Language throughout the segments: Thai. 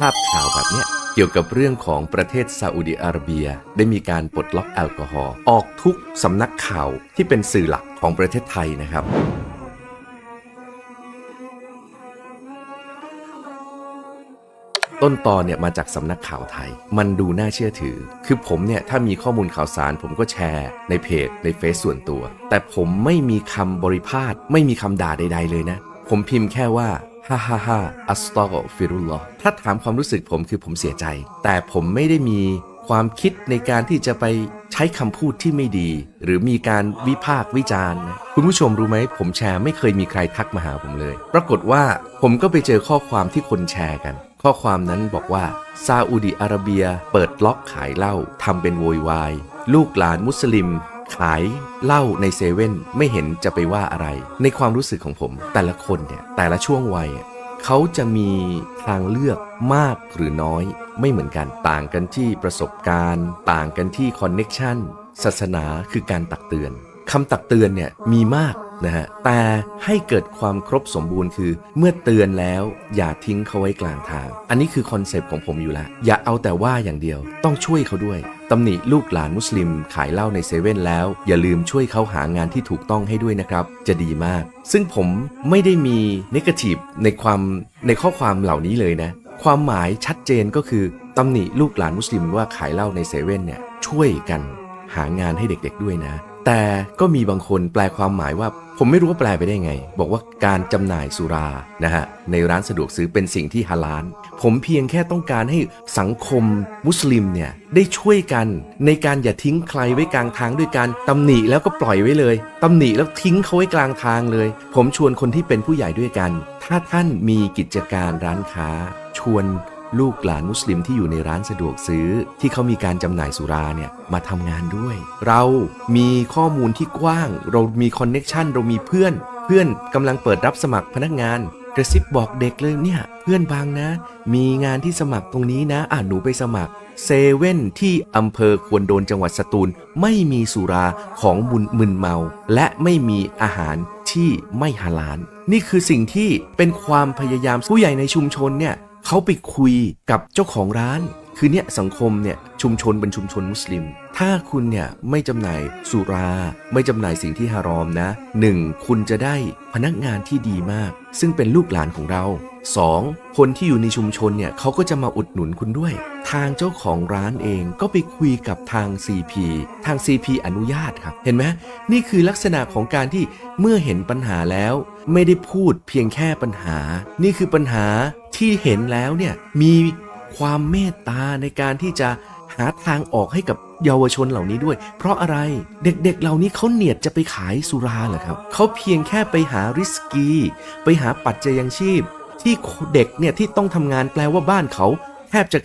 ภาพข่าวแบบเนี้ยเกี่ยวกับเรื่องของประเทศซาอุดิอาระเบีย ได้มีการปลดล็อกแอลกอฮอล์ออกทุกสำนักข่าวที่เป็นสื่อหลักของประเทศไทยนะครับ ต้นตอนเนี่ยมาจากสำนักข่าวไทย มันดูน่าเชื่อถือ คือผมเนี่ยถ้ามีข้อมูลข่าวสารผมก็แชร์ในเพจในเฟซส่วนตัว แต่ผมไม่มีคำบริพาทไม่มีคำด่าใด ๆ เลยนะ ผมพิมพ์แค่ว่า ฮ่าฮ่าฮ่าอัสตอฟิรุลลอฮ์ถ้าถามความรู้สึกผมคือผมเสียใจ แต่ผมไม่ได้มีความคิดในการที่จะไปใช้คำพูดที่ไม่ดี หรือมีการวิพากษ์วิจารณ์นะคุณผู้ชมรู้ไหม ผมแชร์ไม่เคยมีใครทักมาหาผมเลย ปรากฏว่าผมก็ไปเจอข้อความที่คนแชร์กัน ข้อความนั้นบอกว่าซาอุดิอาระเบีย เปิดล็อกขายเหล้าทำเป็นโวยวาย ลูกหลานมุสลิม ขายเหล้าในเซเว่นไม่เห็นจะไปว่าอะไร ในความรู้สึกของผม แต่ละคนเนี่ยแต่ละช่วงวัยเขาจะมีทางเลือกมากหรือน้อย ไม่เหมือนกันต่างกันที่ประสบการณ์ ต่างกันที่คอนเน็ชันศาสนาคือการตักเตือนคำตักเตือนเนี่ยมีมาก นะฮะแต่ให้เกิดความครบสมบูรณ์คือ เมื่อเตือนแล้วอย่าทิ้งเขาไว้กลางทาง อันนี้คือคอนเซปต์ของผมอยู่แล้วอย่าเอาแต่ว่าอย่างเดียว ต้องช่วยเขาด้วยตำหนิลูกหลานมุสลิมขายเหล้าในเซเว่นแล้ว อย่าลืมช่วยเขาหางานที่ถูกต้องให้ด้วยนะครับ จะดีมาก ซึ่งผมไม่ได้มีนิเกทีฟในความในข้อความเหล่านี้เลยนะ ความหมายชัดเจนก็คือตำหนิลูกหลานมุสลิมว่าขายเหล้าในเซเว่นเนี่ยช่วยกันหางานให้เด็กๆด้วยนะ แต่ก็มีบางคนแปลความหมายว่า ผมไม่รู้ว่าแปลไปได้ไง บอกว่าการจำหน่ายสุรานะฮะในร้านสะดวกซื้อเป็นสิ่งที่ฮาลาลผมเพียงแค่ต้องการให้สังคมมุสลิมเนี่ยได้ช่วยกัน ในการอย่าทิ้งใครไว้กลางทางด้วยการตำหนิแล้วก็ปล่อยไว้เลยตำหนิแล้วทิ้งเขาไว้กลางทางเลย ผมชวนคนที่เป็นผู้ใหญ่ด้วยกัน ถ้าท่านมีกิจการร้านค้า ชวน ลูกหลานมุสลิมที่อยู่ในร้านสะดวกซื้อ ที่เขามีการจำหน่ายสุราเนี่ยมาทำงานด้วย เรามีข้อมูลที่กว้าง เรามีคอนเน็ชันเรามีเพื่อน เพื่อนกำลังเปิดรับสมัครพนักงานกระซิบบอกเด็กเลยเนี่ยเพื่อนบางนะ มีงานที่สมัครตรงนี้นะ อ่าหนูไปสมัครเซเว่นที่อำเภอควนโดนจังหวัดสตูล ไม่มีสุราของมุนมึนเมา และไม่มีอาหารที่ไม่ฮาลาลนี่คือสิ่งที่เป็นความพยายามผู้ใหญ่ในชุมชนเนี่ย เขาไปคุยกับเจ้าของร้าน คือเนี่ยสังคมเนี่ยชุมชนเป็นชุมชนมุสลิม ถ้าคุณเนี่ยไม่จำหน่ายสุรา ไม่จำหน่ายสิ่งที่ฮารอมนะหนึ่งคุณจะได้พนักงานที่ดีมาก ซึ่งเป็นลูกหลานของเราสองคนที่อยู่ในชุมชนเนี่ยเขาก็จะมาอุดหนุนคุณด้วย ทางเจ้าของร้านเองก็ไปคุยกับทาง CP ทาง CP อนุญาตครับ เห็นไหมนี่คือลักษณะของการที่เมื่อเห็นปัญหาแล้ว ไม่ได้พูดเพียงแค่ปัญหา นี่คือปัญหา ที่เห็นแล้วเนี่ยมีความเมตตาในการที่จะหาทางออกให้กับเยาวชนเหล่านี้ด้วย เพราะอะไรเด็กๆเหล่านี้เขาเนียดจะไปขายสุราเหรอครับเขาเพียงแค่ไปหาริสกี ไปหาปัจจัยยังชีพ ที่เด็กเนี่ยที่ต้องทำงานแปลว่าบ้านเขาแทบจะ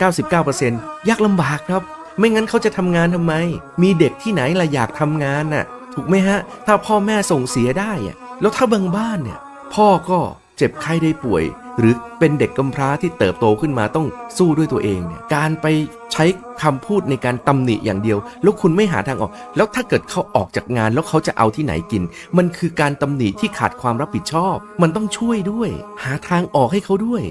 99%ยากลำบากครับ ไม่งั้นเขาจะทำงานทำไม มีเด็กที่ไหนล่ะอยากทำงานน่ะ ถูกไหมฮะ ถ้าพ่อแม่ส่งเสียได้อะแล้วถ้าบางบ้านเนี่ย พ่อก็เจ็บไข้ได้ป่วย หรือเป็นเด็กกำพร้าที่เติบโตขึ้นมาต้องสู้ด้วยตัวเองเนี่ยการไปใช้คำพูดในการตำหนิอย่างเดียว แล้วคุณไม่หาทางออก แล้วถ้าเกิดเขาออกจากงานแล้วเขาจะเอาที่ไหนกิน มันคือการตำหนิที่ขาดความรับผิดชอบ มันต้องช่วยด้วย หาทางออกให้เขาด้วย